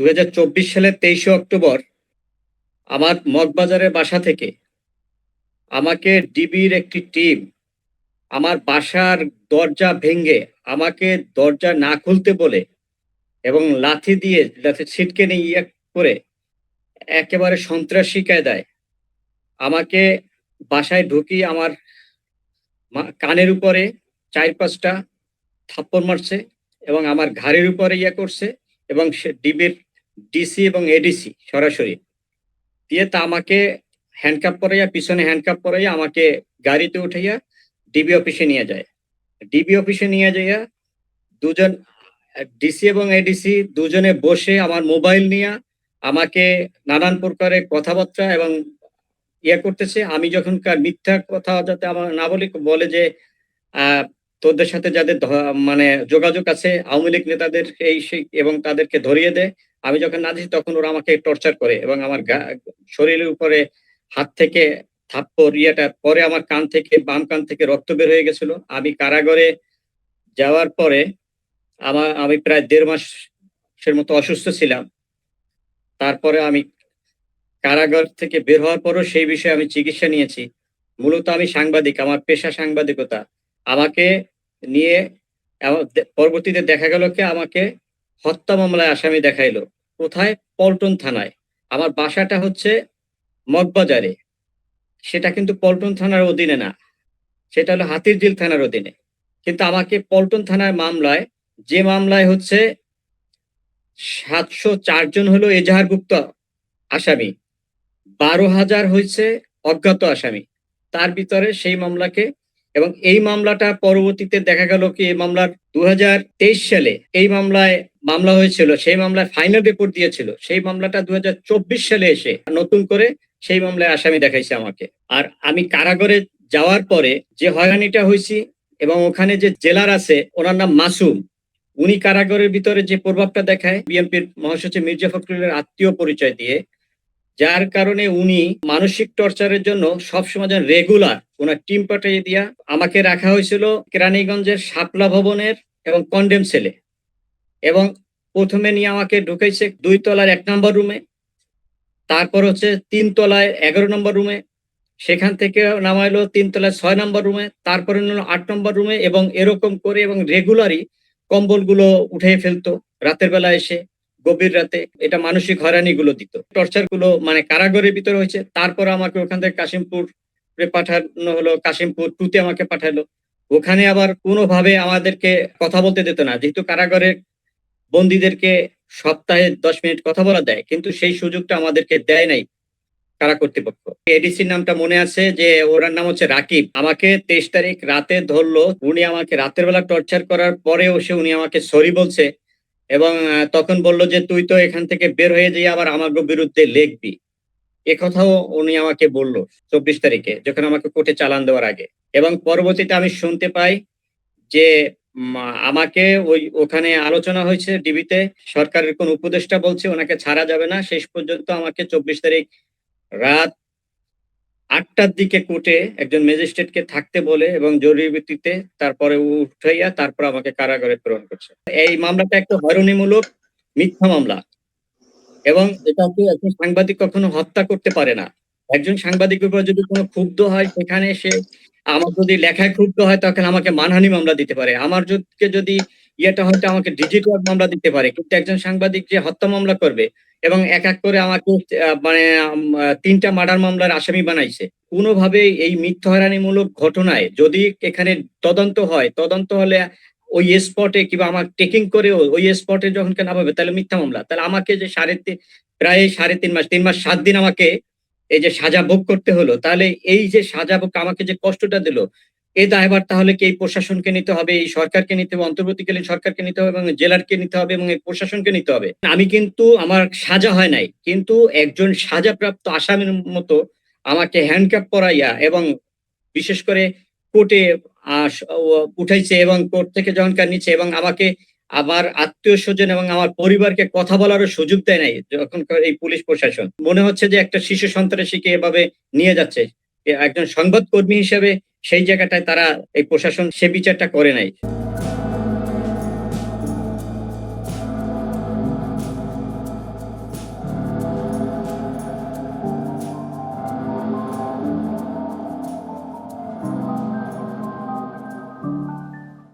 দু হাজার চব্বিশ সালের তেইশে অক্টোবর আমার মগবাজারের বাসা থেকে আমাকে ডিবির একটি টিম আমার বাসার দরজা ভেঙে আমাকে দরজা না খুলতে বলে এবং লাথি দিয়ে লাথি ছিটকে নিয়ে ইয়ে করে একেবারে সন্ত্রাসী কায়দায় আমাকে বাসায় ঢুকিয়ে আমার কানের উপরে চার পাঁচটা থাপ্পড় মারছে এবং আমার ঘাড়ের উপরে ইয়ে করছে এবং সে ডিবির ডিসি এবং এডিসি সরাসরি। দিয়ে তা আমাকে হ্যান্ডকাপ পরাইয়া, পিছনে হ্যান্ডকাপ পরাইয়া আমাকে গাড়িতে উঠাইয়া ডিবি অফিসে নিয়ে যায়। ডিবি অফিসে নিয়ে যাইয়া দুজন ডিসি এবং এডিসি দুজনে বসে আমার মোবাইল নিয়ে আমাকে নানান প্রকারের কথাবার্তা এবং ইয়ে করতেছে। আমি যখনকার মিথ্যা কথা যাতে আমার না বলি, বলে যে তোদের সাথে যাদের মানে যোগাযোগ আছে, আওয়ামী লীগ নেতাদের এই সেই এবং তাদেরকে ধরিয়ে দেয় আমি যখন না দিই তখন ওরা আমাকে টর্চার করে এবং আমার শরীরের উপরে হাত থেকে থাপ্পড় ইয়েটা পরে আমার কান থেকে, বাম কান থেকে রক্ত বের হয়ে গেছিল। আমি কারাগারে যাওয়ার পরে আমার আমি প্রায় দেড় মাসের মতো অসুস্থ ছিলাম। তারপরে আমি কারাগার থেকে বের হওয়ার পরও সেই বিষয়ে আমি চিকিৎসা নিয়েছি। মূলত আমি সাংবাদিক, আমার পেশা সাংবাদিকতা। আমাকে নিয়ে পরবর্তীতে দেখা গেল কি আমাকে হত্যা মামলায় আসামি দেখাইলো। কোথায়? পল্টন থানায়। আমার বাসাটা হচ্ছে মগবাজারে। সেটা কিন্তু পল্টন থানার অধীনে না। সেটা হলো হাতিরঝিল থানার অধীনে। কিন্তু আমাকে পল্টন থানার মামলায়, যে মামলায় হচ্ছে সাতশো চারজন হলো এজাহারভুক্ত আসামি, বারো হাজার হয়েছে অজ্ঞাত আসামি। তার ভিতরে সেই মামলাকে এবং এই মামলাটা পরবর্তীতে দেখা গেল কি, এই মামলার দুহাজার তেইশ সালে এই মামলায় মামলা হয়েছিল, সেই মামলায় ফাইনাল রিপোর্ট দিয়েছিল, সেই মামলাটা দুহাজার চব্বিশ সালে এসে নতুন করে সেই মামলায় আসামি দেখাইছে আমাকে। আর আমি কারাগারে যাওয়ার পরে যে হয়রানিটা হয়েছি এবং ওখানে যে জেলার আছে, ওনার নাম মাসুম, উনি কারাগারের ভিতরে যে প্রভাবটা দেখায়, বিএনপির মহাসচিব মির্জা ফখরুলের আত্মীয় পরিচয় দিয়ে যার কারণে উনি মানসিক টর্চারের জন্য সবসময় যেন রেগুলার ওনার টিম পাঠিয়ে দিয়া আমাকে রাখা হয়েছিল কেরানীগঞ্জের শাপলা ভবনের এবং কন্ডেম সেলে। এবং প্রথমে নিয়ে আমাকে ঢুকেছে দুই তলার এক নম্বর রুমে, তারপর হচ্ছে তিন তলায় এগারো নম্বর রুমে, সেখান থেকে নামাইলো তিন তলায় ছয় নম্বর রুমে, তারপরে নিল আট নম্বর রুমে এবং এরকম করে এবং রেগুলারই কম্বলগুলো উঠে ফেলতো রাতের বেলা এসে। গভীর রাতে এটা মানসিক হয়রানি গুলো দিত। টর্চারগুলো মানে কারাগারের ভিতরে হয়েছে। তারপর আমাকে ওখান থেকে কাশিমপুর পাঠানো হলো, কাশিমপুর টুতে আমাকে পাঠালো। ওখানে আবার কোনোভাবে আমাদেরকে কথা বলতে দিত না। যেহেতু কারাগারের বন্দীদেরকে সপ্তাহে দশ মিনিট কথা বলা দেয়, কিন্তু সেই সুযোগটা আমাদেরকে দেয় নাই কারা কর্তৃপক্ষ। এডিসির নামটা মনে আছে যে, ওনার নাম হচ্ছে রাকিব। আমাকে তেইশ তারিখ রাতে ধরলো। উনি আমাকে রাতের বেলা টর্চার করার পরেও সে উনি আমাকে সরি বলছে। এবং তখন বলল যে, তুই তো এখান থেকে বের হয়ে যাই আবার আমার বিরুদ্ধে লিখবি। কথাও উনি আমাকে বলল চব্বিশ তারিখে, যখন আমাকে কোর্টে চালান দেওয়ার আগে। এবং পরবর্তীতে আমি শুনতে পাই যে আমাকে ওই, ওখানে আলোচনা হয়েছে ডিবিতে, সরকারের কোন উপদেষ্টা বলছে, ওনাকে ছাড়া যাবে না। শেষ পর্যন্ত আমাকে চব্বিশ তারিখ রাত আটটার দিকে কোর্টে একজন ম্যাজিস্ট্রেটকে থাকতে বলে এবং জরুরি ভিত্তিতে তারপরে উঠাইয়া তারপর আমাকে কারাগারে প্রেরণ করছে। এই মামলাটা একটা হয়রানিমূলক মিথ্যা মামলা এবং এটাকে একজন সাংবাদিক কখনো হত্যা করতে পারে না। একজন সাংবাদিকের উপর যদি কোনো ক্ষুব্ধ হয়, সেখানে সে আমার যদি লেখায় ক্ষুব্ধ হয়, তখন আমাকে মানহানি মামলা দিতে পারে। আমার যদি যদি ইয়েটা হয়তো আমাকে ডিজিটাল মামলা দিতে পারে। কিন্তু একজন সাংবাদিক যে হত্যা মামলা করবে এবং এক এক করে আমাকে মানে তিনটা মার্ডার মামলার আসামি বানাইছে। কোনোভাবে এই মিথ্যা হয়রানিমূলক ঘটনায় যদি এখানে তদন্ত হয়, তদন্ত হলে ওই স্পটে কিংবা আমার টেকিং করেও ওই স্পটে যখন কেন হবে, তাহলে মিথ্যা মামলা। তাহলে আমাকে যে সাড়ে প্রায় সাড়ে তিন মাস তিন মাস, সাত দিন আমাকে এই যে সাজা ভোগ করতে হলো, তাহলে এই যে সাজা ভোগ আমাকে যে কষ্টটা দিল এই দায়ভার তাহলে কি এই প্রশাসনকে নিতে হবে? এই সরকারকে নিতে হবে? অন্তর্বর্তীকালীন সরকারকে নিতে হবে এবং জেলারকে নিতে হবে এবং এই প্রশাসনকে নিতে হবে? আমি কিন্তু, আমার সাজা হয় নাই। কিন্তু একজন সাজাপ্রাপ্ত আসামির মতো আমাকে হ্যান্ডক্যাপ পরাইয়া এবং বিশেষ করে কোর্টে উঠাইছে এবং কোর্ট থেকে যখনকার নিচ্ছে এবং আমাকে আমার আত্মীয় স্বজন এবং আমার পরিবারকে কথা বলারও সুযোগ দেয় নাই যখন এই পুলিশ প্রশাসন। মনে হচ্ছে যে একটা শিশু সন্ত্রাসীকে এভাবে নিয়ে যাচ্ছে। এ একজন সংবাদকর্মী হিসেবে সেই জায়গাটায় তারা এই প্রশাসন সে বিচারটা করে নাই।